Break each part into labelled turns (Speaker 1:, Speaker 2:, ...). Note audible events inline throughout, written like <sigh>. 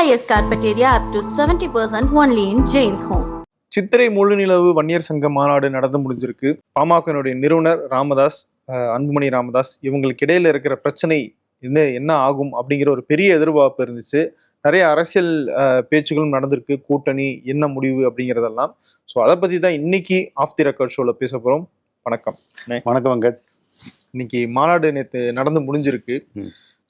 Speaker 1: Highest carpet area up to 70% only in Jane's Home.
Speaker 2: சித்திரை முழு நிலவு வன்னியர் சங்க மாநாடு நடந்து முடிஞ்சிருக்கு. பாமகனுடைய நிறுவனர் ராமதாஸ் அன்புமணி ராமதாஸ் இவங்களுக்கு இடையில இருக்கிற பிரச்சனை என்ன என்ன ஆகும் அப்படிங்கிற ஒரு பெரிய எதிர்பார்ப்பு இருந்துச்சு. நிறைய அரசியல் பேச்சுகளும் நடந்திருக்கு. கூட்டணி என்ன முடிவு அப்படிங்கிறதெல்லாம். ஸோ அதை பத்தி தான் இன்னைக்கு ஆஃப் தி ரெக்கார்ட் ஷோல பேச போறோம். வணக்கம்.
Speaker 3: வணக்கம் வெங்கட்
Speaker 2: இன்னைக்கு மாநாடு நேற்று நடந்து முடிஞ்சிருக்கு.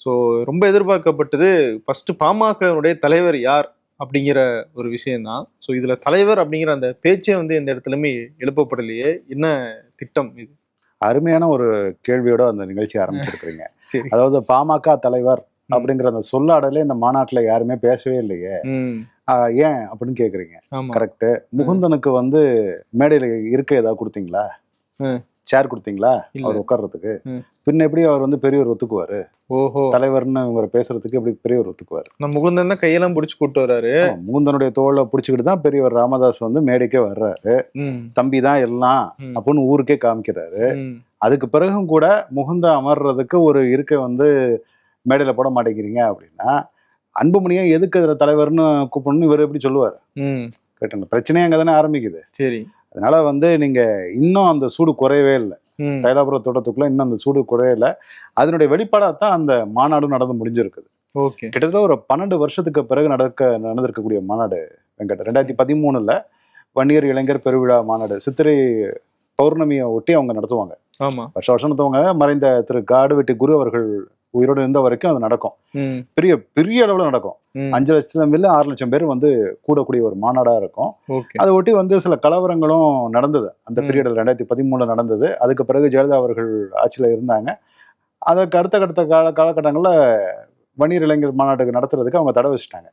Speaker 2: ஸோ ரொம்ப எதிர்பார்க்கப்பட்டது ஃபர்ஸ்ட் பாமகனுடைய தலைவர் யார் அப்படிங்கிற ஒரு விஷயம்தான். ஸோ இதுல தலைவர் அப்படிங்கிற அந்த பேச்சே வந்து எந்த இடத்துலையுமே எழுப்பப்படலையே. என்ன திட்டம் இது?
Speaker 3: அருமையான ஒரு கேள்வியோட அந்த நிகழ்ச்சி ஆரம்பிச்சிருக்கிறீங்க. <laughs>
Speaker 2: சரி.
Speaker 3: அதாவது பாமக தலைவர் அப்படிங்கிற அந்த சொல்லாடலே இந்த மாநாட்டுல யாருமே பேசவே இல்லையே. ஏன் அப்படின்னு கேக்குறீங்க.
Speaker 2: ஆமா.
Speaker 3: கரெக்ட் முகுந்தனுக்கு வந்து மேடையில இருக்க ஏதாவது கொடுத்தீங்களா. சேர் கொடுத்தீங்களா. அவர் உட்கார்றதுக்கு. பின்ன எப்படி அவர் வந்து பெரியவர் ஒத்துக்குவாரு?
Speaker 2: ஓஹோ.
Speaker 3: தலைவர்னு இவங்க பேசுறதுக்கு எப்படி பெரியவர் ஒத்துக்குவாரு?
Speaker 2: நம்ம முகுந்தன் தான் கையெல்லாம் பிடிச்சி கூட்டு வர்றாரு
Speaker 3: முகுந்தனுடைய தோலை பிடிச்சிக்கிட்டு தான் பெரியவர் ராமதாஸ் வந்து மேடைக்கே வர்றாரு. தம்பி தான் எல்லாம். அப்படின்னு ஊருக்கே காமிக்கிறாரு. அதுக்கு பிறகும் கூட முகுந்த அமர்றதுக்கு ஒரு இருக்கை வந்து மேடையில் போட மாட்டேங்கிறீங்க அப்படின்னா அன்புமணியை எதுக்கு அதுல தலைவர்னு கூப்பிடணும்னு இவர் எப்படி சொல்லுவார்?
Speaker 2: ம்.
Speaker 3: கேட்டுங்க பிரச்சனையே அங்கே தானே ஆரம்பிக்குது.
Speaker 2: சரி.
Speaker 3: அதனால வந்து நீங்க இன்னும் அந்த சூடு குறையவே இல்லை. தைலாபுரம் தோட்டத்துக்குள்ள இன்னும் அந்த சூடு குறையல அதனுடைய வெளிப்பாடாக தான் அந்த மாநாடும் நடந்து முடிஞ்சிருக்குது.
Speaker 2: ஓகே.
Speaker 3: கிட்டத்தட்ட ஒரு பன்னெண்டு வருஷத்துக்கு பிறகு நடக்க நடந்திருக்கக்கூடிய மாநாடு வெங்கட். ரெண்டாயிரத்தி பதிமூணுல வன்னியர் இளைஞர் பெருவிழா மாநாடு சித்திரை பௌர்ணமியை ஒட்டி அவங்க நடத்துவாங்க.
Speaker 2: ஆமா.
Speaker 3: வருஷ வருஷம் நடத்துவாங்க. மறைந்த திரு காடுவெட்டி குரு அவர்கள் உயிரோடு இருந்த வரைக்கும் அது நடக்கும். பெரிய பெரிய அளவில் நடக்கும். அஞ்சு லட்சம் இல்ல ஆறு லட்சம் பேர் வந்து கூடக்கூடிய ஒரு மாநாடா இருக்கும். அதை ஒட்டி வந்து சில கலவரங்களும் நடந்தது. அந்த. பீரியடில் ரெண்டாயிரத்தி பதிமூணுல நடந்தது. அதுக்கு பிறகு ஜெயலலிதா அவர்கள் ஆட்சியில் இருந்தாங்க. அதுக்கு அடுத்த அடுத்த கால காலகட்டங்களில் வன்னியர் இளைஞர் மாநாட்டுக்கு நடத்துறதுக்கு அவங்க தடை வச்சுட்டாங்க.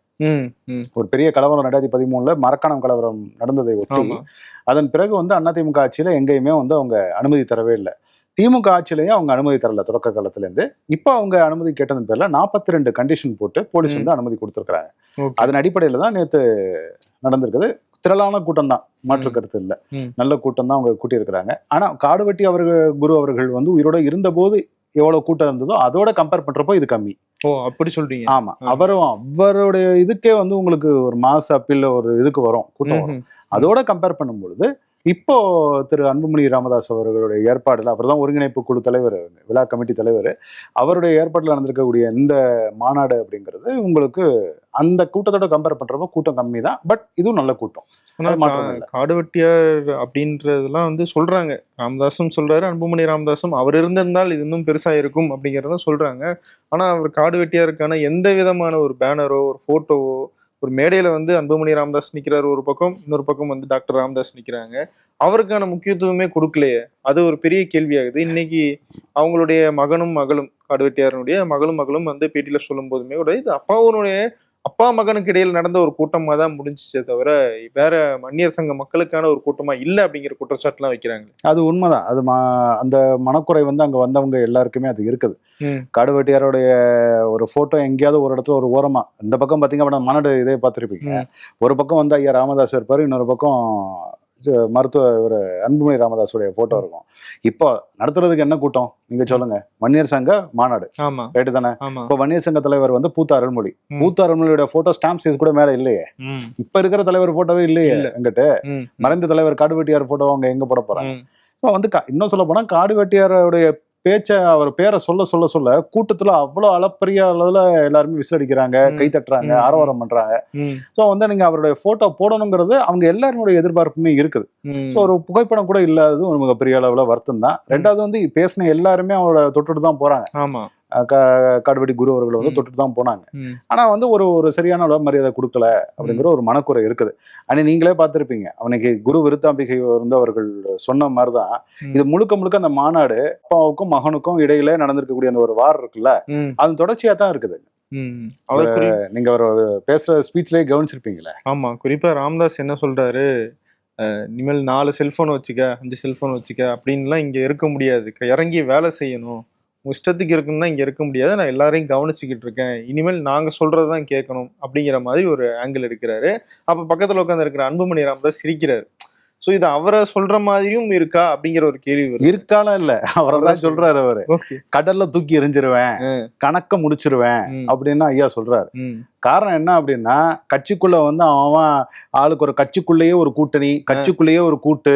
Speaker 3: ஒரு பெரிய கலவரம் ரெண்டாயிரத்தி பதிமூணுல மரக்காணம் கலவரம் நடந்ததை ஒட்டி அதன் பிறகு வந்து அதிமுக ஆட்சியில எங்கேயுமே வந்து அவங்க அனுமதி தரவே இல்லை. திமுக ஆட்சியிலையும் அவங்க அனுமதி தரல தொடக்க காலத்துல இருந்து இப்போ அவங்க அனுமதி கேட்டதன் பேர்ல நாற்பத்தி ரெண்டு கண்டிஷன் போட்டு போலீஸ். வந்து அனுமதி கொடுத்துருக்காங்க அதன் அடிப்படையில தான் நேத்து நடந்திருக்குது. திரளான கூட்டம் தான். மாற்று. கருத்து இல்ல. நல்ல கூட்டம் தான் அவங்க கூட்டியிருக்கிறாங்க. ஆனா காடுவெட்டி அவர்கள் குரு அவர்கள் வந்து உயிரோட இருந்தபோது எவ்வளவு கூட்டம் இருந்ததோ அதோட கம்பேர் பண்றப்போ இது கம்மி.
Speaker 2: ஓ அப்படி சொல்றீங்க.
Speaker 3: ஆமா. அவரும் அவருடைய இதுக்கே வந்து உங்களுக்கு ஒரு மாச அப்பீல் ஒரு இதுக்கு வரும் கூட்டம் வரும். அதோட கம்பேர் பண்ணும்பொழுது இப்போ திரு அன்புமணி ராமதாஸ் அவர்களுடைய ஏற்பாடுல அவர் தான் ஒருங்கிணைப்பு குழு தலைவர் விழா கமிட்டி தலைவர். அவருடைய ஏற்பாட்டில் நடந்திருக்கக்கூடிய இந்த மாநாடு அப்படிங்கிறது உங்களுக்கு அந்த கூட்டத்தோட கம்பேர் பண்றப்போ கூட்டம் கம்மி தான் பட் இதுவும் நல்ல கூட்டம்.
Speaker 2: ஆனா
Speaker 3: அது மாற்றம்
Speaker 2: கா-
Speaker 3: இல்ல.
Speaker 2: காடு வெட்டியார் அப்படின்றதெல்லாம் வந்து சொல்றாங்க. ராமதாஸும் சொல்றாரு அன்புமணி ராமதாஸும் அவர் இருந்திருந்தால் இது இன்னும் பெருசா இருக்கும் அப்படிங்கறத சொல்றாங்க. ஆனா அவர் காடு வெட்டியாருக்கான எந்த விதமான ஒரு பேனரோ ஒரு போட்டோவோ ஒரு மேடையில வந்து அன்புமணி ராமதாஸ் நிக்கிறாரு ஒரு பக்கம் இன்னொரு பக்கம் வந்து டாக்டர் ராமதாஸ் நிக்கிறாங்க. அவருக்கான முக்கியத்துவமே கொடுக்கலையே. அது ஒரு பெரிய கேள்வியாகுது. இன்னைக்கு அவங்களுடைய மகனும் மகளும் காடுவெட்டியாரனுடைய மகளும் மகளும் வந்து பேட்டியில சொல்லும் போதுமே கூட இது அப்பாவுனுடைய அப்பா மகனுக்கு இடையில நடந்த ஒரு கூட்டமா தான் முடிஞ்சிச்சே தவிர வேற மன்னியர் சங்க மக்களுக்கான ஒரு கூட்டமா இல்ல அப்படிங்கிற குற்றச்சாட்டுலாம் வைக்கிறாங்க
Speaker 3: அது உண்மைதான் அது மா அந்த மனக்குறை வந்து அங்க வந்தவங்க எல்லாருக்குமே அது இருக்குது. காடுவெட்டியாருடைய ஒரு போட்டோ எங்கேயாவது ஒரு இடத்துல ஒரு ஓரமா இந்த பக்கம் பாத்தீங்க அப்படின்னா மாநாடு இதே பார்த்துருப்பீங்க. ஒரு பக்கம் வந்து ஐயா ராமதாஸ் இருப்பாரு இன்னொரு பக்கம் மருத்துவ ஒரு அன்புமணி ராமதாஸுடைய போட்டோ இருக்கும். இப்போ நடத்துறதுக்கு என்ன கூட்டம்? நீங்க சொல்லுங்க. வன்னியர் சங்க மாநாடு. ரைட்டு தானே? இப்போ வன்னியர் சங்க தலைவர் வந்து பூத்த அருள்மொழி. பூத்த அருள்மொழியோட போட்டோ ஸ்டாம்ப் சைஸ் கூட மேல இல்லையே. இப்ப இருக்கிற தலைவர் போட்டோவே இல்லையே
Speaker 2: இல்ல.
Speaker 3: எங்கிட்ட. மறைந்த தலைவர் காடுவெட்டியார் போட்டோ அவங்க எங்க போட போறாங்க? இப்போ வந்து இன்னும் சொல்ல போனா காடுவெட்டியாருடைய பேச்சை அவர் பேரை சொல்ல சொல்ல சொல்ல கூட்டத்துல அவ்வளவு அளப்பரிய அளவுல எல்லாருமே விசிலடிக்கிறாங்க
Speaker 2: ம்.
Speaker 3: கை தட்டுறாங்க. ஆரவாரம் பண்றாங்க. ஸோ வந்து நீங்க அவருடைய போட்டோ போடணுங்கிறது அவங்க எல்லாருடைய எதிர்பார்ப்புமே இருக்குது. ஸோ ஒரு புகைப்படம் கூட இல்லாதது ஒரு மிகப்பெரிய அளவுல வருத்தம் தான். ரெண்டாவது வந்து பேசின எல்லாருமே அவரோட தொட்டுட்டு தான் போறாங்க.
Speaker 2: ஆமா.
Speaker 3: அஹ் கா- காடுவெட்டி குரு அவர்கள் வந்து
Speaker 2: ம்.
Speaker 3: தொட்டுட்டு தான் போனாங்க. ஆனா வந்து ஒரு ஒரு சரியான அளவு மரியாதை கொடுக்கல அப்படிங்கிற ஒரு மனக்குறை இருக்குது. ஆனா நீங்களே பார்த்திருப்பீங்க. அவனுக்கு குரு விருத்தாம்பிகை வந்து அவர்கள் சொன்ன மாதிரிதான். இது முழுக்க முழுக்க அந்த மாநாடு அப்பாவுக்கும் மகனுக்கும் இடையில நடந்திருக்கக்கூடிய அந்த ஒரு வார் இருக்குல்ல அது தொடர்ச்சியா தான் இருக்குது. நீங்க அவர் பேசுற ஸ்பீச்லயே கவனிச்சிருப்பீங்களே.
Speaker 2: ஆமா. குறிப்பா ராமதாஸ் என்ன சொல்றாரு? இனிமேல் நாலு செல்போன் வச்சுக்க அஞ்சு செல்போன் வச்சுக்க அப்படின்லாம் இங்க இருக்க முடியாது. இறங்கி வேலை செய்யணும். உங்க இஷ்டத்துக்கு இருக்குன்னா இங்க இருக்க முடியாது. நான் எல்லாரையும் கவனிச்சுக்கிட்டு இருக்கேன். இனிமேல் நாங்க சொல்றதுதான் கேட்கணும் அப்படிங்கிற மாதிரி ஒரு ஆங்கிள் எடுக்கிறாரு. அப்ப பக்கத்துல உட்காந்து இருக்கிற அன்புமணி ராமதாஸ் சிரிக்கிறாரு. சோ இது அவரை சொல்ற மாதிரியும் இருக்கா அப்படிங்கிற ஒரு கேள்வி
Speaker 3: இருக்காலும் இல்ல? அவரை தான் சொல்றாரு. அவரு. கடல்ல தூக்கி எரிஞ்சிருவேன் கணக்க முடிச்சிருவேன் அப்படின்னு ஐயா சொல்றாரு. காரணம் என்ன அப்படின்னா கட்சிக்குள்ள வந்து அவன் ஆளுக்கு ஒரு கட்சிக்குள்ளேயே ஒரு கூட்டணி கட்சிக்குள்ளேயே ஒரு கூட்டு.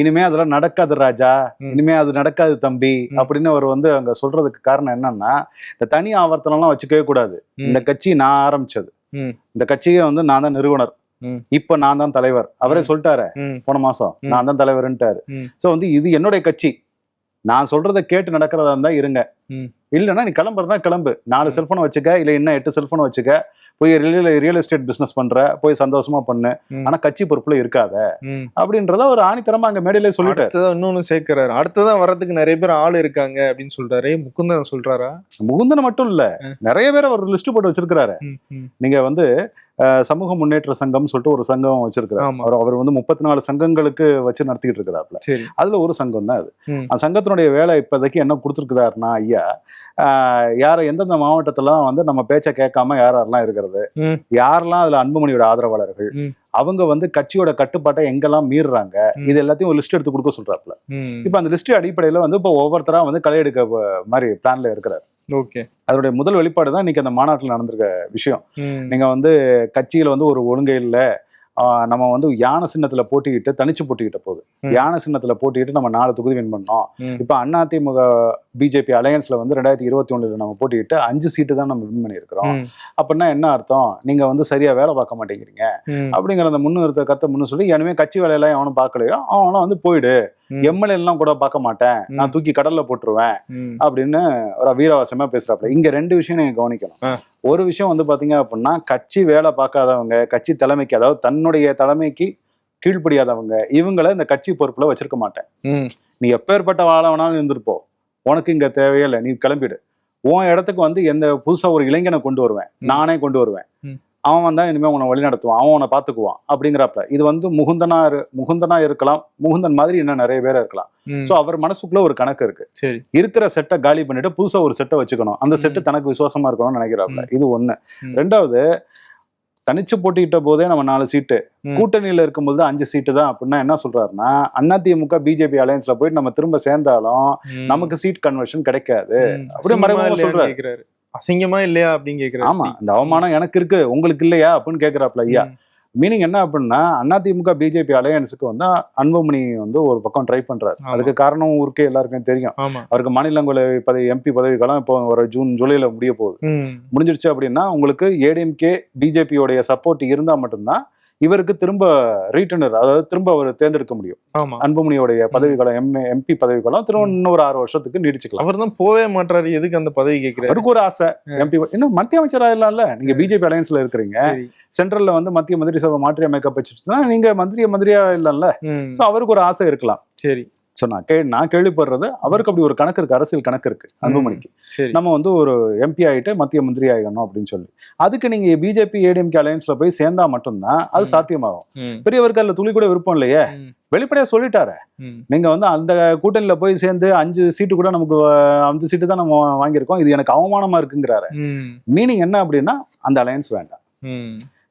Speaker 3: இனிமே அதெல்லாம் நடக்காது ராஜா. இனிமே அது நடக்காது தம்பி. அப்படின்னு அவர் வந்து அங்க சொல்றதுக்கு காரணம் என்னன்னா இந்த தனி ஆவர்த்தனம் எல்லாம் வச்சுக்கவே கூடாது இந்த கட்சி நான் ஆரம்பிச்சது. இந்த கட்சியை வந்து நான் தான் நிறுவனர். இப்ப நான் தான் தலைவர் அவரே. சொல்லிட்டாரு போன மாசம். நான் தான் தலைவர்ன்ட்டாரு. சோ வந்து இது என்னுடைய கட்சி நான் சொல்றத கேட்டு நடக்கிறதா இருந்தா இருங்க. இல்லைன்னா நீ கிளம்புறதா கிளம்பு நாலு. செல்போனை வச்சுக்க இல்ல இன்னும் எட்டு செல்போனை வச்சுக்க போய் ரியல் ரியல் எஸ்டேட் பிசினஸ் பண்ற போய் சந்தோஷமா பண்ணு. ஆனா கட்சி பொறுப்புல இருக்காத. அப்படின்றத ஒரு ஆணித்தரமா அங்க மேடையிலே
Speaker 2: அடுத்ததா இன்னொன்னு சேர்க்கிறாரு அடுத்ததான் வர்றதுக்கு நிறைய பேர் ஆள் இருக்காங்க அப்படின்னு சொல்றாரு முகுந்தன் சொல்றாரா
Speaker 3: முகுந்தன மட்டும் இல்ல. நிறைய பேர் அவர் லிஸ்ட் போட்டு
Speaker 2: ம்.
Speaker 3: நீங்க வந்து சமூக முன்னேற்ற சங்கம் சொல்லிட்டு ஒரு சங்கம் வச்சிருக்காரு
Speaker 2: ஆமா
Speaker 3: அவர் அவர் வந்து முப்பத்தி நாலு சங்கங்களுக்கு வச்சு நடத்திக்கிட்டு இருக்கிறாப்ல அதுல ஒரு சங்கம் தான் அது. அந்த சங்கத்தினுடைய வேலை இப்போதைக்கு என்ன கொடுத்துருக்கிறாருன்னா ஐயா ஆஹ் யாரை எந்தெந்த மாவட்டத்திலாம் வந்து நம்ம பேச்சை கேட்காம யார் யாரெல்லாம் இருக்கிறது. யாரெல்லாம் அதுல அன்புமணியோட ஆதரவாளர்கள். அவங்க வந்து கட்சியோட கட்டுப்பாட்டை எங்கெல்லாம் மீறுறாங்க. இது எல்லாத்தையும் ஒரு லிஸ்ட் எடுத்து கொடுக்க சொல்றாப்ல. இப்போ அந்த லிஸ்ட் அடிப்படையில வந்து இப்போ ஒவ்வொருத்தரா வந்து களை எடுக்க மாதிரி பிளான்ல இருக்கிறார்
Speaker 2: ஓகே
Speaker 3: அதனுடைய முதல் வெளிப்பாடு தான் இன்னைக்கு அந்த மாநாட்டில் நடந்திருக்க விஷயம். நீங்க வந்து கட்சியில வந்து ஒரு ஒழுங்கை இல்ல நம்ம வந்து யானை சின்னத்துல போட்டிக்கிட்டு தனிச்சு போட்டிக்கிட்ட போகுது. யானை சின்னத்துல போட்டிக்கிட்டு நம்ம நாலு தொகுதி வின் பண்ணோம். இப்ப அதிமுக பிஜேபி அலையன்ஸ்ல வந்து ரெண்டாயிரத்தி இருபத்தி ஒண்ணுல நம்ம போட்டிக்கிட்டு அஞ்சு சீட்டு தான் நம்ம வின் பண்ணியிருக்கிறோம். அப்படின்னா என்ன அர்த்தம் நீங்க வந்து சரியா வேலை பார்க்க மாட்டேங்கிறீங்க. அப்படிங்கிற அந்த முன்னிறுத்த கத்தை முன்னு சொல்லி இனிமே கட்சி வேலையெல்லாம் எவனும் பார்க்கலையோ அவனும் வந்து போயிடு. எம்எல்ஏ எல்லாம் கூட பார்க்க மாட்டேன் நான். தூக்கி கடல்ல போட்டுருவேன். அப்படின்னு ஒரு வீரவாசமா பேசுறாப்ல இங்க ரெண்டு விஷயம் நீங்க கவனிக்கணும்
Speaker 2: ஆ.
Speaker 3: ஒரு விஷயம் வந்து பாத்தீங்க அப்படின்னா கட்சி வேலை பார்க்காதவங்க கட்சி தலைமைக்கு அதாவது தன்னுடைய தலைமைக்கு கீழ்ப்படியாதவங்க இவங்கள இந்த கட்சி பொறுப்புல வச்சிருக்க மாட்டேன். நீ எப்பேற்பட்ட வாழ வேணாலும் இருந்துருப்போ உனக்கு இங்க தேவையில்லை நீ கிளம்பிடு உன் இடத்துக்கு வந்து எந்த புதுசா ஒரு இளைஞனை கொண்டு வருவேன். நானே கொண்டு வருவேன். அவன் வந்தா இனிமே உன்னை வழி நடத்துவான் அவன் உன்னை பாத்துக்குவான் அப்படிங்கிறப்ப இது வந்து முகுந்தனா முகுந்தனா இருக்கலாம் முகுந்தன் மாதிரி இன்னும் நிறைய பேர் இருக்கலாம். சோ அவர் மனசுக்குள்ள ஒரு கணக்கு இருக்கு
Speaker 2: சரி
Speaker 3: இருக்கிற செட்டை காலி பண்ணிட்டு புதுசா ஒரு செட்டை வச்சுக்கணும் அந்த செட்டு. தனக்கு விசுவாசமா இருக்கணும்னு நினைக்கிறாப்ல இது ஒண்ணு
Speaker 2: ம்.
Speaker 3: ரெண்டாவது தனிச்சு போட்டிக்கிட்ட போதே நம்ம நாலு சீட்டு. கூட்டணியில இருக்கும்போது அஞ்சு சீட்டு தான் அப்படின்னா என்ன சொல்றாருன்னா அதிமுக பிஜேபி அலையன்ஸ்ல போயிட்டு நம்ம திரும்ப சேர்ந்தாலும். நமக்கு சீட் கன்வர்ஷன் கிடைக்காது. அப்படியே மறைமுகமா சொல்றாரு.
Speaker 2: அசிங்கமா இல்லையா அப்படின்னு கேக்குறாரு
Speaker 3: ஆமா இந்த அவமானம் எனக்கு இருக்கு உங்களுக்கு இல்லையா அப்படின்னு கேக்குறாப்ல ஐயா. மீனிங் என்ன அப்படின்னா அதிமுக பிஜேபி அலையன்ஸுக்கு வந்து அன்புமணி வந்து ஒரு பக்கம் ட்ரை பண்றாரு. அதுக்கு காரணம் ஊருக்கே எல்லாருக்கும் தெரியும் அவருக்கு மாநிலங்களவை பதவி எம்பி பதவிக்காலம் இப்போ ஒரு ஜூன் ஜூலைல முடிய போகுது
Speaker 2: ம்.
Speaker 3: முடிஞ்சிடுச்சு அப்படின்னா உங்களுக்கு ஏடிஎம்கே பிஜேபியோடைய சப்போர்ட் இருந்தா மட்டும்தான் இவருக்கு திரும்ப ரீட்டனர் அதாவது திரும்ப அவர் தேர்ந்தெடுக்க முடியும். அன்புமணியோடைய பதவிக்காலம் எம் எம்பி பதவிக்காலம் திரும்ப இன்னொரு ஆறு வருஷத்துக்கு நீடிச்சுக்கலாம்.
Speaker 2: அவர் தான் போவே மாட்டாரு எதுக்கு அந்த பதவி கேக்குறாரு?
Speaker 3: அவருக்கு ஒரு ஆசை எம்பி இன்னும் மத்திய அமைச்சரா இல்ல நீங்க பிஜேபி அலையன்ஸ்ல இருக்கிறீங்க. சென்ட்ரல்ல வந்து மத்திய மந்திரி சபை மாற்றி அமைக்க வச்சுட்டுனா நீங்க மந்திரி மந்திரியா இல்லல்ல. சோ அவருக்கு ஒரு ஆசை இருக்கலாம்.
Speaker 2: சரி.
Speaker 3: சோ நான் கே நான் கேள்விப்படுறது அவருக்கு அப்படி ஒரு கணக்கு இருக்கு அரசியல் கணக்கு இருக்கு அன்புமணிக்கு நம்ம வந்து ஒரு எம்பி ஆயிட்டு மத்திய மந்திரி ஆகணும் அப்படின்னு சொல்லி அதுக்கு நீங்க பிஜேபி ஏடிஎம்கே அலையன்ஸ்ல போய் சேர்ந்தா மட்டும்தான் அது. சாத்தியமாகும். பெரியவருக்கு அதுல துளி கூட விருப்பம் இல்லையே. வெளிப்படையா சொல்லிட்டாரு. நீங்க வந்து அந்த கூட்டணியில போய் சேர்ந்து அஞ்சு சீட்டு கூட நமக்கு அஞ்சு சீட்டு தான் நம்ம வாங்கியிருக்கோம் இது எனக்கு அவமானமா இருக்குங்கிறாரு. மீனிங் என்ன அப்படின்னா அந்த அலையன்ஸ் வேண்டாம்.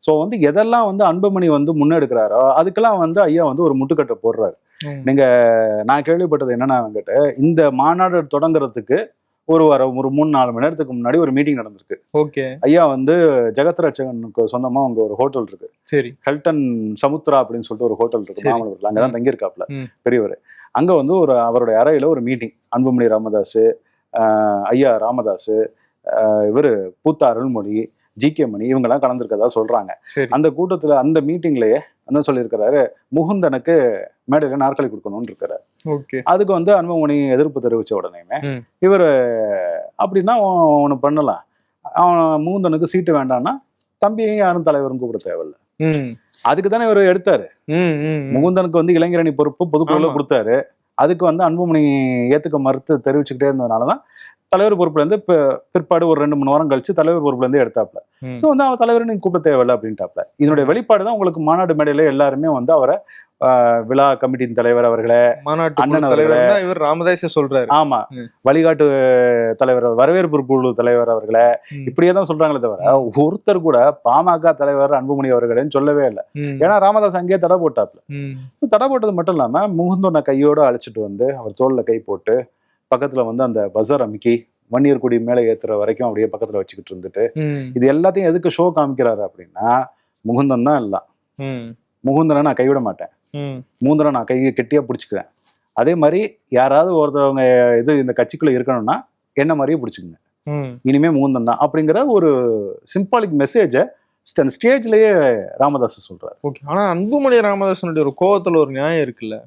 Speaker 3: ஸோ வந்து எதெல்லாம் வந்து அன்புமணி வந்து முன்னெடுக்கிறாரோ அதுக்கெல்லாம் வந்து ஐயா வந்து ஒரு முட்டுக்கட்டை போடுறாரு. நீங்க நான் கேள்விப்பட்டது என்னன்னா வந்துட்டு இந்த மாநாடு தொடங்குறதுக்கு ஒரு வாரம் ஒரு மூணு நாலு மணி நேரத்துக்கு முன்னாடி ஒரு மீட்டிங் நடந்திருக்கு.
Speaker 2: ஓகே.
Speaker 3: ஐயா வந்து ஜெகத் ரட்சகனுக்கு சொந்தமா அங்க ஒரு ஹோட்டல் இருக்கு.
Speaker 2: சரி.
Speaker 3: ஹெல்டன் சமுத்ரா அப்படின்னு சொல்லிட்டு ஒரு ஹோட்டல் இருக்கு. மாமல்லபுரத்தில். அங்கதான் தங்கியிருக்காப்ல. பெரியவர். அங்க வந்து ஒரு அவருடைய அறையில ஒரு மீட்டிங் அன்புமணி ராமதாஸ் ஐயா ராமதாஸ் இவர் பூத்த அருள்மொழி ஜி கே மணி இவங்கெல்லாம் கலந்துருக்கதா சொல்றாங்க. அந்த கூட்டத்துல அந்த மீட்டிங்லயே என்ன சொல்லியிருக்கிறாரு? முகுந்தனுக்கு மேடையில நாற்காலி கொடுக்கணும்னு இருக்காரு
Speaker 2: ஓகே.
Speaker 3: அதுக்கு வந்து அன்புமணி எதிர்ப்பு தெரிவிச்ச உடனேயுமே. இவர் அப்படின்னா ஒன்று பண்ணலாம். அவன் முகுந்தனுக்கு சீட்டு வேண்டாம்னா தம்பியையும் யாரும் தலைவரும் கூப்பிட தேவையில்ல.
Speaker 2: ம்.
Speaker 3: அதுக்கு தானே இவர் எடுத்தாரு. முகுந்தனுக்கு வந்து இளைஞரணி பொறுப்பு பொதுக்குழுல. கொடுத்தாரு. அதுக்கு வந்து அன்புமணி ஏத்துக்க மறுத்து தெரிவிச்சுக்கிட்டே இருந்ததுனால தான் தலைவர் பொறுப்புல இருந்து பிற்பாடு ஒரு ரெண்டு மூணு வாரம் கழிச்சு தலைவர் பொறுப்புல இருந்து எடுத்தாப்ல. ஸோ வந்து அவர் தலைவர் நீங்க கூப்பிட தேவையில்ல அப்படின்ட்டாப்ல இதனுடைய வெளிப்பாடு தான் உங்களுக்கு மாநாடு மேடையில எல்லாருமே வந்து அவரை விழா கமிட்டியின் தலைவர் அவர்களே
Speaker 2: மாநாட்டு
Speaker 3: அண்ணன் அவர்களே.
Speaker 2: இவர் ராமதாஸே சொல்றாரு
Speaker 3: ஆமா. வழிகாட்டு தலைவர் வரவேற்பு குழு தலைவர் அவர்களே. இப்படியே தான் சொல்றாங்களே தவிர ஒருத்தர் கூட பாமக தலைவர் அன்புமணி அவர்களேன்னு சொல்லவே இல்லை. ஏன்னா ராமதாஸ் அங்கேயே தடை போட்டாப்ல. தடை போட்டது மட்டும் இல்லாம முகுந்தொன்னை கையோட அழைச்சிட்டு வந்து அவர் தோல்ல கை போட்டு பக்கத்துல வந்து அந்த பஸர் அமுக்கி வன்னியர் குடி மேலே ஏத்துற வரைக்கும் அப்படியே பக்கத்துல வச்சுக்கிட்டு இருந்துட்டு. இது எல்லாத்தையும் எதுக்கு ஷோ காமிக்கிறாரு அப்படின்னா முகுந்தன் தான் எல்லாம். முகுந்தனை நான் கைவிட மாட்டேன். மூந்தனை நான் கையை கெட்டியா பிடிச்சிக்கிறேன் அதே மாதிரி யாராவது ஒருத்தவங்க இது இந்த கட்சிக்குள்ள இருக்கணும்னா என்ன மாதிரியே பிடிச்சிக்கங்க. இனிமே மூந்தன் தான் அப்படிங்கிற ஒரு சிம்பாலிக் மெசேஜை ஸ்டேஜ்லயே ராமதாஸ் சொல்றாரு
Speaker 2: ஓகே ஆனா அன்புமணி ராமதாசனுடைய ஒரு கோவத்துல ஒரு நியாயம் இருக்குல்ல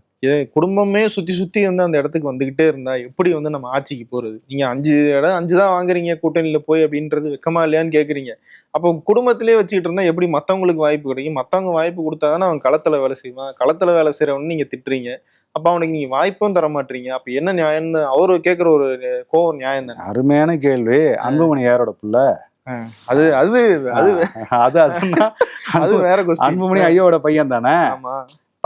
Speaker 2: குடும்பமே சுத்தி சுத்தி வந்து அந்த இடத்துக்கு வந்துகிட்டே இருந்தா எப்படி வந்து நம்ம ஆட்சிக்கு போறது? நீங்க அஞ்சு இடம் அஞ்சு தான் வாங்குறீங்க கூட்டணியில போய் அப்படின்றது வெக்கமா இல்லையான்னு கேக்குறீங்க. அப்போ குடும்பத்திலே வச்சுக்கிட்டு இருந்தா எப்படி மத்தவங்களுக்கு வாய்ப்பு கிடைக்கும்? மத்தவங்க வாய்ப்பு கொடுத்தாதானே அவன் களத்துல வேலை செய்வான். களத்துல வேலை செய்யறவன்னு நீங்க திட்டுறீங்க. அப்ப அவனுக்கு நீங்க வாய்ப்பும் தர மாட்டீங்க. அப்ப என்ன நியாயம்னு அவரு கேக்குற ஒரு கோவம் நியாயம் தானே?
Speaker 3: அருமையான கேள்வி. அன்புமணி யாரோட புள்ள?
Speaker 2: அது அது அது
Speaker 3: அது
Speaker 2: அது வேற
Speaker 3: அன்புமணி ஐயாவோட பையன் தானே?
Speaker 2: ஆமா.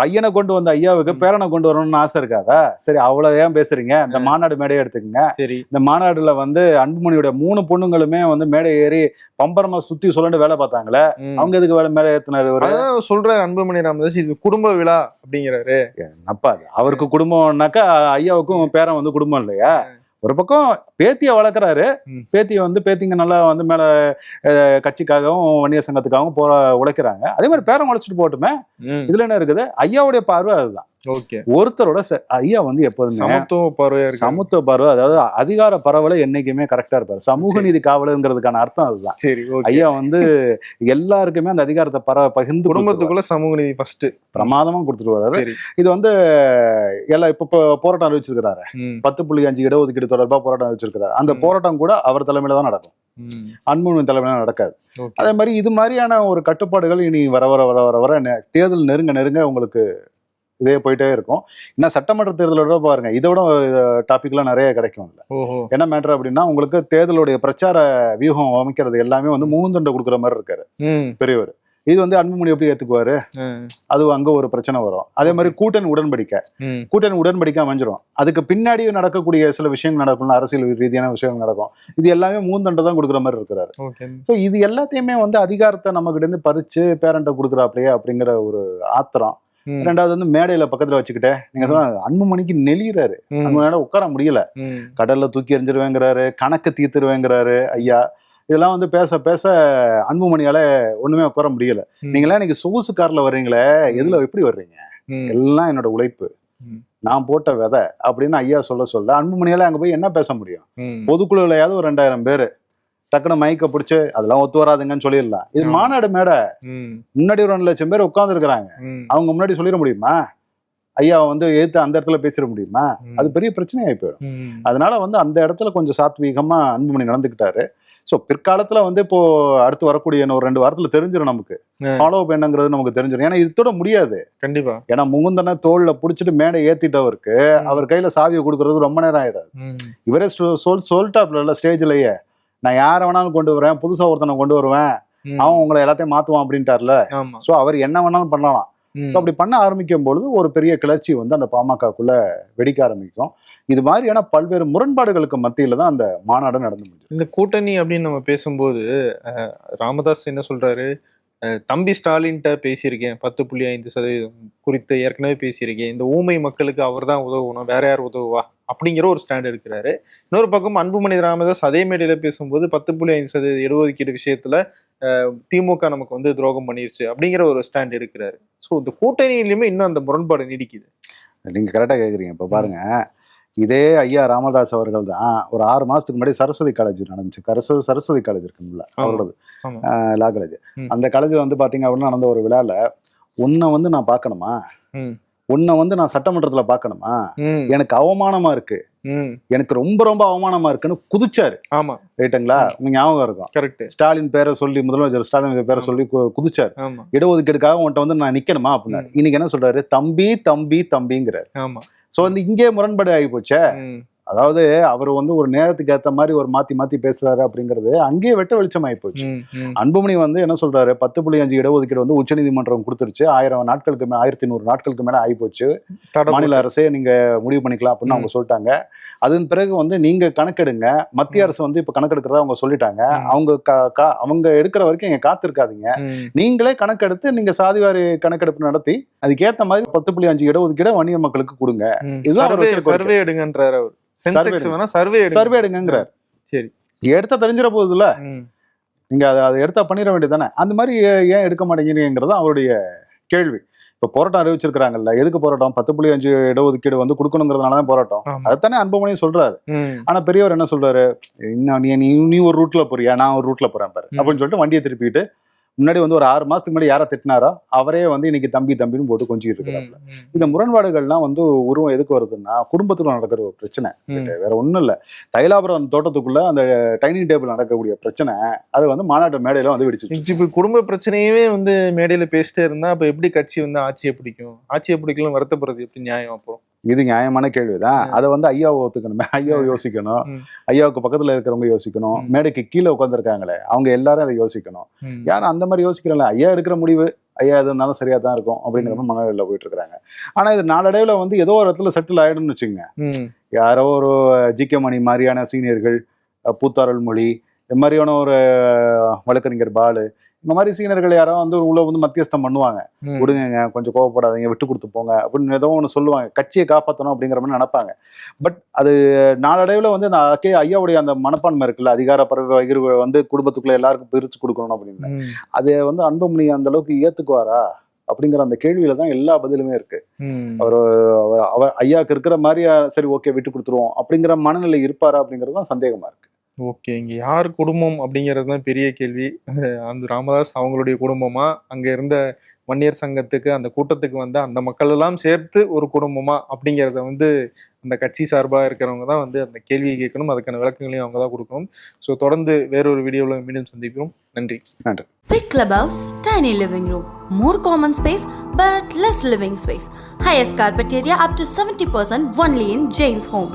Speaker 3: பையனை கொண்டு வந்த ஐயாவுக்கு பேரனை கொண்டு வரணும்னு ஆசை இருக்காதா? சரி அவ்வளவு ஏன் பேசுறீங்க? இந்த மாநாடு மேடையை எடுத்துக்கங்க.
Speaker 2: சரி.
Speaker 3: இந்த மாநாடுல வந்து அன்புமணியோட மூணு பொண்ணுங்களுமே வந்து மேடை ஏறி பம்பரமா சுத்தி சொல்லண்டு வேலை பார்த்தாங்களே. அவங்க எதுக்கு வேலை மேலே ஏத்துனாரு
Speaker 2: அதான் சொல்றாரு அன்புமணி ராமதாஸ் இது குடும்ப விழா அப்படிங்கிறாரு.
Speaker 3: அப்பா அவருக்கு குடும்பம்னாக்கா ஐயாவுக்கும் பேரன் வந்து குடும்பம் இல்லையா? ஒரு பக்கம் பேத்திய வளர்க்குறாரு. பேத்திய வந்து பேத்திங்க நல்லா வந்து மேல கட்சிக்காகவும் வன்னியர் சங்கத்துக்காகவும் போற உழைக்கிறாங்க. அதே மாதிரி பேரன் உழைச்சிட்டு போட்டுமே. இதுல என்ன இருக்குது? ஐயாவுடைய பார்வை அதுதான். ஒருத்தரோட ஐயா வந்து எப்போதுமே
Speaker 2: சமத்துவ இருக்கு
Speaker 3: சமத்துவ பார்வை அதாவது அதிகார பரவலை என்னைக்குமே கரெக்டா இருப்பாரு. சமூக. நீதி காவலுங்கிறதுக்கான அர்த்தம் அதுதான்.
Speaker 2: சரி
Speaker 3: ஐயா வந்து எல்லாருக்குமே அந்த அதிகாரத்தை பர பகிர்ந்து.
Speaker 2: குடும்பத்துக்குள்ள சமூக நீதி ஃபர்ஸ்ட்
Speaker 3: பிரமாதமா கொடுத்துட்டு வர்றாரு இது வந்து எல்லாம் இப்ப போராட்டம் அறிவிச்சிருக்கிறாரு. பத்து புள்ளி அஞ்சு இடஒதுக்கீடு தொடர்பா போராட்டம் அறிவிச்சிருக்கிறாரு. அந்த. போராட்டம் கூட அவர் தலைமையில தான் நடக்கும். அன்புமணி தலைமையில நடக்காது. அதே மாதிரி இது மாதிரியான ஒரு கட்டுப்பாடுகள் இனி வர வர வர வர வர தேர்தல் நெருங்க நெருங்க உங்களுக்கு இதே போயிட்டே இருக்கும். இன்னும் சட்டமன்ற தேர்தலோட பாருங்க இதை விட டாபிக்லாம் நிறைய கிடைக்கும் இல்ல என்ன மேட்டர் அப்படின்னா உங்களுக்கு தேர்தலுடைய பிரச்சார வியூகம் அமைக்கிறது எல்லாமே வந்து மூந்தண்டை கொடுக்குற மாதிரி இருக்காரு பெரியவர். இது வந்து அன்புமணி எப்படி ஏத்துக்குவாரு? அது அங்க ஒரு பிரச்சனை வரும். அதே மாதிரி கூட்டணி உடன்படிக்கை. கூட்டணி உடன்படிக்கை அமைஞ்சிரும். அதுக்கு பின்னாடி நடக்கக்கூடிய சில விஷயங்கள் நடக்கும் அரசியல் ரீதியான விஷயங்கள் நடக்கும். இது எல்லாமே மூந்தண்டை தான் கொடுக்குற மாதிரி இருக்கிறாரு. ஸோ இது எல்லாத்தையுமே வந்து அதிகாரத்தை நம்ம கிட்ட இருந்து பறிச்சு பேரண்ட்டை கொடுக்குறாப்லையே அப்படிங்கிற ஒரு ஆத்திரம். ரெண்டாவது வந்து மேடையில பக்கத்துல வச்சுக்கிட்டே நீங்க சொன்ன அன்புமணிக்கு நெளிகிறாரு
Speaker 2: ம்,
Speaker 3: அன்புமணியால உட்கார முடியல. கடல்ல தூக்கி எறிஞ்சிருவேங்கிறாரு கணக்கு தீர்த்துருவேங்கிறாரு ஐயா. இதெல்லாம் வந்து பேச பேச அன்புமணியால ஒண்ணுமே உட்கார முடியல. நீங்களா இன்னைக்கு சொகுசு கார்ல வர்றீங்களே எதுல எப்படி வர்றீங்க? எல்லாம் என்னோட உழைப்பு. நான் போட்ட விதை அப்படின்னு ஐயா சொல்ல சொல்ல அன்புமணியால அங்க போய் என்ன பேச முடியும்? பொதுக்குழுலையாவது ஒரு ரெண்டாயிரம் பேர். டக்குனு மைக்க பிடிச்சு அதெல்லாம் ஒத்து வராதுங்கன்னு சொல்லிடலாம் இது. மாநாடு மேடை. முன்னாடி ஒரு ரெண்டு லட்சம் பேர் உட்கார்ந்துருக்காங்க
Speaker 2: ம்,
Speaker 3: அவங்க முன்னாடி சொல்லிட முடியுமா? ஐயா வந்து எதிர்த்து அந்த இடத்துல பேசிட முடியுமா? அது பெரிய பிரச்சனையாகி போயிடும். அதனால வந்து அந்த இடத்துல கொஞ்சம் சாத்வீகமா அன்புமணி நடந்துக்கிட்டாரு. ஸோ பிற்காலத்துல வந்து இப்போ அடுத்து வரக்கூடிய ஒரு ரெண்டு வாரத்துல தெரிஞ்சிடும் நமக்கு. ஃபாலோ என்னங்கிறது நமக்கு தெரிஞ்சிடும் ஏன்னா இதோட முடியாது.
Speaker 2: கண்டிப்பா.
Speaker 3: ஏன்னா முகுந்தனை தோல்ல புடிச்சிட்டு மேடை ஏத்திட்டவருக்கு அவர் கையில சாவியை கொடுக்கறது ரொம்ப நேரம் ஆயிடாது. இவரே சொல் சொல் சொல்லிட்டாப்ல ஸ்டேஜ்லயே. நான் யாரை வேணாலும் கொண்டு வருவேன் புதுசா ஒருத்தனை கொண்டு வருவேன் அவன் உங்களை எல்லாத்தையும் மாத்துவான் அப்படின்ட்டார்ல. ஸோ அவர் என்ன வேணாலும் பண்ணலாம். அப்படி பண்ண ஆரம்பிக்கும் பொழுது ஒரு பெரிய கிளர்ச்சி வந்து அந்த பாமகக்குள்ள வெடிக்க ஆரம்பிக்கும். இது மாதிரியான பல்வேறு முரண்பாடுகளுக்கு மத்தியில தான் அந்த மாநாடு நடந்து முடிஞ்சது
Speaker 2: இந்த கூட்டணி அப்படின்னு நம்ம பேசும்போது ராமதாஸ் என்ன சொல்றாரு? தம்பி ஸ்டாலின்ட்ட பேசியிருக்கேன் பத்து புள்ளி ஐந்து சதவீதம் குறித்து ஏற்கனவே பேசியிருக்கேன். இந்த ஊமை மக்களுக்கு அவர் தான் உதவணும் வேற யார் உதவுவா? அப்படிங்கிற ஒரு ஸ்டாண்ட் எடுக்கிறாரு. இன்னொரு பக்கம் அன்புமணி ராமதாஸ் அதே மேடையில பேசும்போது பத்து புள்ளி ஐந்து சதவீத இடஒதுக்கீடு விஷயத்துல திமுக நமக்கு வந்து துரோகம் பண்ணிருச்சு அப்படிங்கிற ஒரு ஸ்டாண்ட் எடுக்கிறாரு. ஸோ இந்த கூட்டணியிலுமே இன்னும் அந்த முரண்பாடு நீடிக்குது.
Speaker 3: நீங்க கரெக்டா கேக்குறீங்க. இப்ப பாருங்க. இதே ஐயா ராமதாஸ் அவர்கள் தான் ஒரு ஆறு மாசத்துக்கு முன்னாடி சரஸ்வதி காலேஜ் நடந்துச்சு. கரச சரஸ்வதி காலேஜ் இருக்குங்களா. அவரோடது. லா காலேஜ். அந்த காலேஜ் வந்து பாத்தீங்க அப்படின்னா நடந்த ஒரு விழால உன்னை வந்து நான் பார்க்கணுமா. உன்னை வந்து நான் சட்டமன்றத்துல பார்க்கணுமா?
Speaker 2: ம்.
Speaker 3: எனக்கு அவமானமா இருக்கு. எனக்கு ரொம்ப ரொம்ப அவமானமா இருக்குன்னு குதிச்சாரு.
Speaker 2: ஆமா.
Speaker 3: ரைட்டுங்களா? உங்க ஞாபகம் இருக்கும்.
Speaker 2: கரெக்ட்
Speaker 3: ஸ்டாலின் பேரை சொல்லி முதலமைச்சர் ஸ்டாலின் பேரை சொல்லி குதிச்சாரு. இடஒதுக்கீடுக்காக உன்ட்ட வந்து நான் நிக்கணுமா அப்படின்னாரு இன்னைக்கு என்ன சொல்றாரு? தம்பி தம்பி தம்பிங்கிறாரு.
Speaker 2: ஆமா.
Speaker 3: சோ வந்து இங்கே முரண்பாடு ஆகி போச்சே. அதாவது அவர் வந்து ஒரு நேரத்துக்கு ஏத்த மாதிரி ஒரு மாத்தி மாத்தி பேசுறாரு அப்படிங்கிறது அங்கேயே வெட்ட வெளிச்சம் ஆகி போச்சு
Speaker 2: ம், ம்.
Speaker 3: அன்புமணி வந்து என்ன சொல்றாரு பத்து புள்ளி அஞ்சு இடஒதுக்கீடு வந்து உச்சநீதிமன்றம் கொடுத்துருச்சு ஆயிரம் நாட்களுக்கு மேல ஆயிரத்தி நூறு நாட்களுக்கு மேல ஆகி போச்சு
Speaker 2: தடை
Speaker 3: மாநில. அரசே நீங்க முடிவு பண்ணிக்கலாம் அப்படின்னு அவங்க சொல்லிட்டாங்க அதன் பிறகு வந்து நீங்க கணக்கெடுங்க மத்திய அரசு வந்து இப்ப கணக்கெடுக்கிறதா அவங்க சொல்லிட்டாங்க. அவங்க அவங்க எடுக்கிற வரைக்கும் இங்க காத்திருக்காதீங்க. நீங்களே கணக்கெடுத்து நீங்க சாதிவாரி கணக்கெடுப்பு நடத்தி அதுக்கேத்த மாதிரி பத்து புள்ளி அஞ்சு இடஒதுக்கீடு வணிக மக்களுக்கு கொடுங்க. இதுதான்.
Speaker 2: சர்வே எடுங்கன்றாரு அவர் சென்செக்ஸ். வேணா சர்வே
Speaker 3: சர்வே எடுங்கிறார்
Speaker 2: சரி.
Speaker 3: எடுத்தா தெரிஞ்சிட போகுதுல்ல. நீங்க அதை அதை எடுத்தா பண்ணிட வேண்டியதானே அந்த மாதிரி ஏன் எடுக்க மாட்டேங்கிறீங்கிறது அவருடைய கேள்வி. இப்ப போராட்டம் அறிவிச்சிருக்காங்கல்ல எதுக்கு போராட்டம்? பத்து புள்ளி அஞ்சு இடஒதுக்கீடு வந்து கொடுக்கணுங்கிறதுனால தான் போராட்டம். அதுதானே அன்புமணியும் சொல்றாரு. ஆனா பெரியவர் என்ன சொல்றாரு? இன்னும் நீ நீ ஒரு ரூட்ல போறியா? நான் ஒரு ரூட்ல போறேன் பாரு. அப்படின்னு சொல்லிட்டு வண்டியை திருப்பிட்டு முன்னாடி வந்து ஒரு ஆறு மாசத்துக்கு முன்னாடி யாரை திட்டினாரோ அவரே வந்து இன்னைக்கு தம்பி தம்பின்னு போட்டு
Speaker 2: ம். ம்.
Speaker 3: இந்த முரண்பாடுகள்லாம் வந்து உருவம் எதுக்கு வருதுன்னா குடும்பத்துல நடக்கிற ஒரு பிரச்சனை. வேற ஒண்ணும் இல்ல தைலாபுரம் தோட்டத்துக்குள்ள அந்த டைனிங் டேபிள் நடக்கக்கூடிய பிரச்சனை அது வந்து மாநாட்டு மேடையில வந்து வெடிச்சிச்சு
Speaker 2: இப்ப குடும்ப பிரச்சனையவே வந்து மேடையில பேசிட்டே இருந்தா அப்ப எப்படி கட்சி வந்து ஆட்சியை பிடிக்கும் ஆட்சியை பிடிக்கலாம் வருத்தப்படுறது எப்படி நியாயம் அப்புறம்
Speaker 3: இது நியாயமான கேள்விதான். அதை வந்து ஐயாவை ஒத்துக்கணுமே ஐயாவை யோசிக்கணும்
Speaker 2: ம்.
Speaker 3: ஐயாவுக்கு பக்கத்துல இருக்கிறவங்க யோசிக்கணும்
Speaker 2: ம்.
Speaker 3: மேடைக்கு கீழே உட்காந்துருக்காங்களே அவங்க எல்லாரும் அதை யோசிக்கணும்
Speaker 2: ம்.
Speaker 3: யாரும் அந்த மாதிரி யோசிக்கிறல ஐயா எடுக்கிற முடிவு ஐயா எது இருந்தாலும் சரியா தான் இருக்கும் அப்படிங்கிற மாதிரி மனநிலையில போயிட்டு இருக்காங்க ஆனா இது நாளடைவுல வந்து ஏதோ ஒரு இடத்துல செட்டில் ஆயிடும்னு வச்சுங்க
Speaker 2: ம்.
Speaker 3: யாரோ ஒரு ஜி கே மணி மாதிரியான சீனியர்கள் பூத்தாரல் மொழி இந்த மாதிரியான ஒரு வழக்கறிஞர் பாலு இந்த மாதிரி சீனியர்கள் யாரோ வந்து உள்ள வந்து மத்தியஸ்தம் பண்ணுவாங்க. விடுங்க கொஞ்சம் கோவப்படாதீங்க விட்டு கொடுத்து போங்க அப்படின்னு ஏதோ ஒன்று சொல்லுவாங்க. கட்சியை காப்பாற்றணும் அப்படிங்கிற மாதிரி நினைப்பாங்க. பட் அது நாளடைவில் வந்து நான் கே ஐயாவுடைய அந்த மனப்பான்மை இருக்குல்ல அதிகார பகிர்வு வந்து குடும்பத்துக்குள்ள எல்லாருக்கும் பிரித்து கொடுக்கணும் அப்படின்னு. அதை வந்து அன்புமணி அந்த அளவுக்கு ஏத்துக்குவாரா? அப்படிங்கிற அந்த கேள்வியில தான் எல்லா பதிலுமே இருக்கு. அவர் அவர் அவர் ஐயாக்கு இருக்கிற மாதிரி சரி ஓகே விட்டு கொடுத்துருவோம் அப்படிங்கிற மனநிலை இருப்பாரா அப்படிங்கிறது தான் சந்தேகமா இருக்கு.
Speaker 2: ஓகே இங்க யார் குடும்பம் அப்படிங்கிறது தான் பெரிய கேள்வி. அந்த ராமதாஸ் அவங்களுடைய குடும்பமா? அங்க இருந்த வன்னியர் சங்கத்துக்கு அந்த கூட்டத்துக்கு வந்த அந்த மக்கள் எல்லாம் சேர்த்து ஒரு குடும்பமா? அப்படிங்கிறத வந்து அந்த கட்சி சார்பாக இருக்கிறவங்க தான் வந்து அந்த கேள்வியை கேட்கணும். அதுக்கான விளக்கங்களையும் அவங்க தான் கொடுக்கணும். ஸோ தொடர்ந்து வேறொரு வீடியோவில் மீண்டும் சந்திப்போம். நன்றி.
Speaker 1: Big clubhouse, tiny living room. More common space, but less living space. Highest carpet area up to 70% only in Jane's home.